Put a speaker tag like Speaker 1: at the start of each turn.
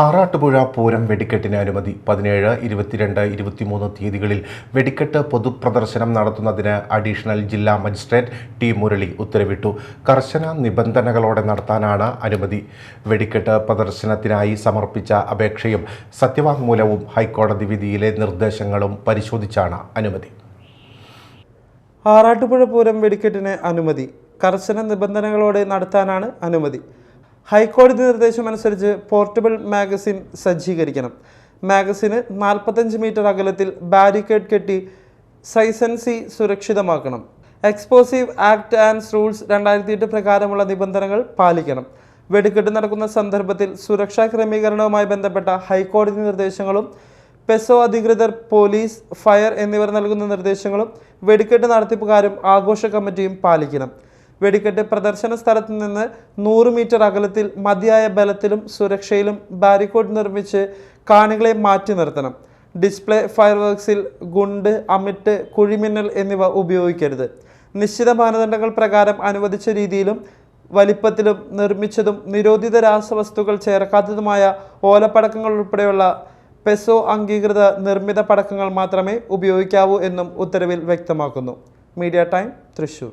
Speaker 1: ആറാട്ടുപുഴ പൂരം വെടിക്കെട്ടിന് അനുമതി. പതിനേഴ് ഇരുപത്തിരണ്ട് ഇരുപത്തിമൂന്ന് തീയതികളിൽ വെടിക്കെട്ട് പൊതുപ്രദർശനം നടത്തുന്നതിന് അഡീഷണൽ ജില്ലാ മജിസ്ട്രേറ്റ് ടി മുരളി ഉത്തരവിട്ടു. കർശന നിബന്ധനകളോടെ നടത്താനാണ് അനുമതി. വെടിക്കെട്ട് പ്രദർശനത്തിനായി സമർപ്പിച്ച അപേക്ഷയും സത്യവാങ്മൂലവും ഹൈക്കോടതി വിധിയിലെ നിർദ്ദേശങ്ങളും പരിശോധിച്ചാണ് അനുമതി.
Speaker 2: ആറാട്ടുപുഴ പൂരം വെടിക്കെട്ടിന് അനുമതി. കർശന നിബന്ധനകളോടെ നടത്താനാണ് അനുമതി. ഹൈക്കോടതി നിർദ്ദേശം അനുസരിച്ച് പോർട്ടബിൾ മാഗസിൻ സജ്ജീകരിക്കണം. മാഗസിന് നാൽപ്പത്തഞ്ച് മീറ്റർ അകലത്തിൽ ബാരിക്കേഡ് കെട്ടി സൈസൻസി സുരക്ഷിതമാക്കണം. എക്സ്പോസീവ് ആക്ട് ആൻഡ് റൂൾസ് രണ്ടായിരത്തി എട്ട് പ്രകാരമുള്ള നിബന്ധനകൾ പാലിക്കണം. വെടിക്കെട്ട് നടക്കുന്ന സന്ദർഭത്തിൽ സുരക്ഷാ ക്രമീകരണവുമായി ബന്ധപ്പെട്ട ഹൈക്കോടതി നിർദ്ദേശങ്ങളും പെസോ അധികൃതർ പോലീസ് ഫയർ എന്നിവർ നൽകുന്ന നിർദ്ദേശങ്ങളും വെടിക്കെട്ട് നടത്തിപ്പുകാരും ആഘോഷ കമ്മിറ്റിയും പാലിക്കണം. വെടിക്കെട്ട് പ്രദർശന സ്ഥലത്ത് നിന്ന് നൂറ് മീറ്റർ അകലത്തിൽ മതിയായ ബലത്തിലും സുരക്ഷയിലും ബാരിക്കോഡ് നിർമ്മിച്ച് കാണികളെ മാറ്റി നിർത്തണം. ഡിസ്പ്ലേ ഫയർ വർക്സിൽ ഗുണ്ട് അമിട്ട് കുഴിമിന്നൽ എന്നിവ ഉപയോഗിക്കരുത്. നിശ്ചിത മാനദണ്ഡങ്ങൾ പ്രകാരം അനുവദിച്ച രീതിയിലും വലിപ്പത്തിലും നിർമ്മിച്ചതും നിരോധിത രാസവസ്തുക്കൾ ചേർക്കാത്തതുമായ ഓലപ്പടക്കങ്ങൾ ഉൾപ്പെടെയുള്ള പെസോ അംഗീകൃത നിർമ്മിത പടക്കങ്ങൾ മാത്രമേ ഉപയോഗിക്കാവൂ എന്നും ഉത്തരവിൽ വ്യക്തമാക്കുന്നു. Media time Thrissur.